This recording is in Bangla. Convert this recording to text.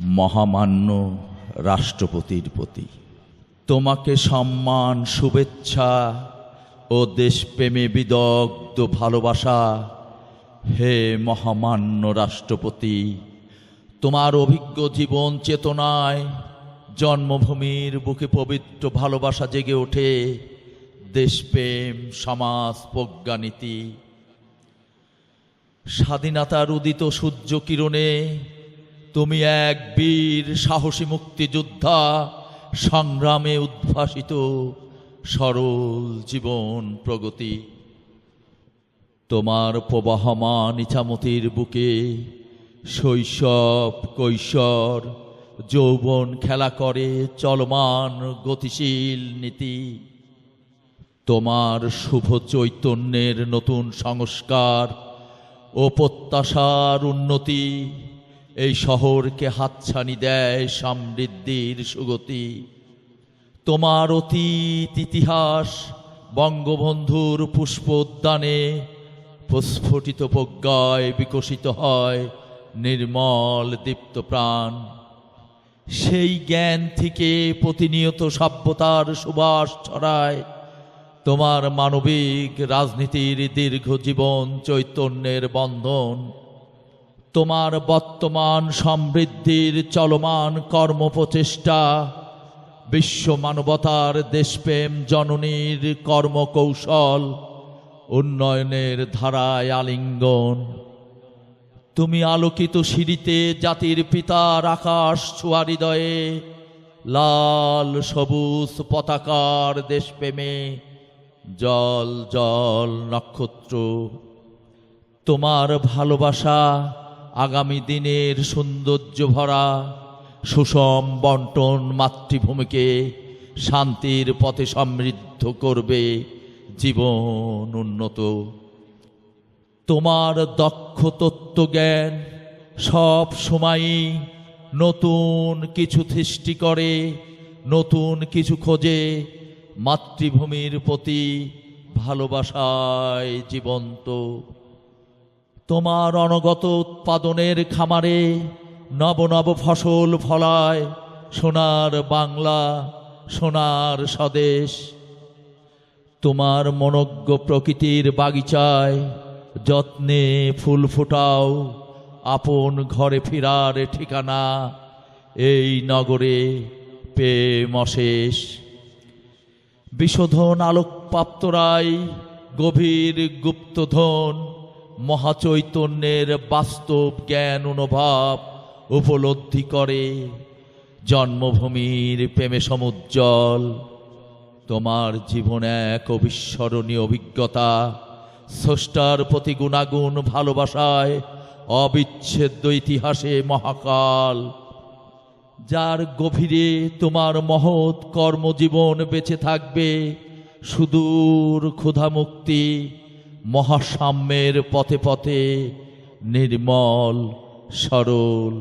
মহামান্য রাষ্ট্রপতির প্রতি। তোমাকে সম্মান, শুভেচ্ছা ও দেশপ্রেমে বিদগ্ধ ভালোবাসা হে মহামান্য রাষ্ট্রপতি, তোমার অভিজ্ঞ জীবন চেতনায় জন্মভূমির বুকে পবিত্র ভালোবাসা জেগে ওঠে দেশপ্রেম, সমাজ, প্রজ্ঞানীতি। স্বাধীনতার উদিত সূর্য কিরণে তুমি এক বীর সাহসী মুক্তিযোদ্ধা, সংগ্রামে উদ্ভাসিত সরল জীবন প্রগতি। তোমার প্রবাহমান ইছামতির বুকে শৈশব, কৈশোর, যৌবন খেলা করে চলমান গতিশীল নীতি। তোমার শুভ চৈতন্যের নতুন সংস্কার ও প্রত্যাশার উন্নতি এই শহরকে হাতছানি দেয় সমৃদ্ধির সুগতি। তোমার অতীত ইতিহাস বঙ্গবন্ধুর পুষ্প উদ্যানে প্রস্ফুটিত প্রজ্ঞায় বিকশিত হয় নির্মল দীপ্ত প্রাণ। সেই জ্ঞান থেকে প্রতিনিয়ত সভ্যতার সুবাস ছড়ায় তোমার মানবিক রাজনীতির দীর্ঘ জীবন চৈতন্যের বন্ধন। তোমার বর্তমান সমৃদ্ধির চলমান কর্মপ্রচেষ্টা, বিশ্ব মানবতার দেশপ্রেম জননীর কর্মকৌশল উন্নয়নের ধারায় আলিঙ্গন। তুমি আলোকিত সিঁড়িতে জাতির পিতার আকাশ ছোঁয়া হৃদয়ে, লাল সবুজ পতাকার দেশপ্রেমে জল জল নক্ষত্র। তোমার ভালোবাসা আগামী দিনের সৌন্দর্য ভরা সুষম বন্টন মাতৃভূমিকে শান্তির পথে সমৃদ্ধ করবে জীবন উন্নত। তোমার দক্ষ তত্ত্বজ্ঞান সব সময়ই নতুন কিছু সৃষ্টি করে, নতুন কিছু খোঁজে মাতৃভূমির প্রতি ভালোবাসায় জীবন্ত। তোমার অনগত উৎপাদনের খামারে নব নব ফসল ফলায় সোনার বাংলা, সোনার স্বদেশ। তোমার মনজ্ঞ প্রকৃতির বাগিচায় যত্নে ফুল ফোটাও, আপন ঘরে ফেরার ঠিকানা এই নগরে প্রেম অশেষ। বিশোধন আলোকপ্রাপ্তরাই গভীর গুপ্তধন মহাচৈতন্যের বাস্তব জ্ঞান অনুভব উপলব্ধি করে। জন্মভূমির প্রেমে সমুজ্জ্বল। তোমার জীবন এক অবিস্মরণীয় অভিজ্ঞতা। স্রষ্টার প্রতি গুণাগুণ ভালোবাসায় অবিচ্ছেদ্য ইতিহাসে মহাকাল। যার গভীরে তোমার মহৎ কর্মজীবন বেঁচে থাকবে, সুদূর ক্ষুধামুক্তি মহাসাম্যের পথে পথে নির্মল সরল